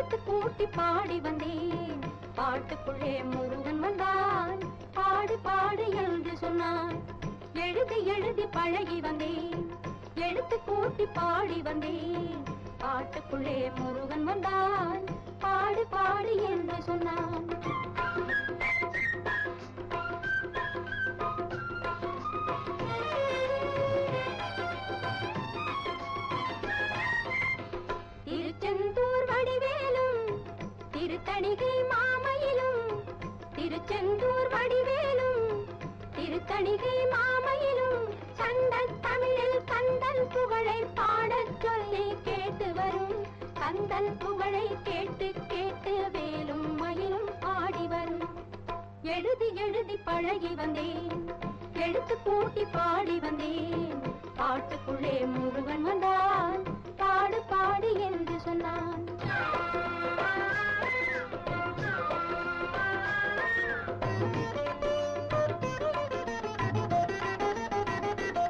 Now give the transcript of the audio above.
கூட்டி பாடி வந்தேன். பாட்டுக்குள்ளே முருகன் வந்தான். பாடு பாடு என்று சொன்னான். எழுதி எழுதி பழகி வந்தேன். எழுத்து கூட்டி பாடி வந்தேன். பாட்டுக்குள்ளே முருகன் வந்தான். பாடு பாடு திருத்தணிகை மாமையிலும் திருச்செந்தூர் வடிவேலும் திருத்தணிகை மாமையிலும் சண்டத் தமிழில் கந்தன் புகழை பாடச் சொல்லி கேட்டு வரும். கந்தன் புகழை கேட்டு கேட்டு வேலும் மயிலும் ஆடி வரும். எழுதி எழுதி பழகி வந்தேன் எழுத்து கூட்டி பாடி வந்தேன். பாட்டுக்குள்ளே முருகன் வந்தான்.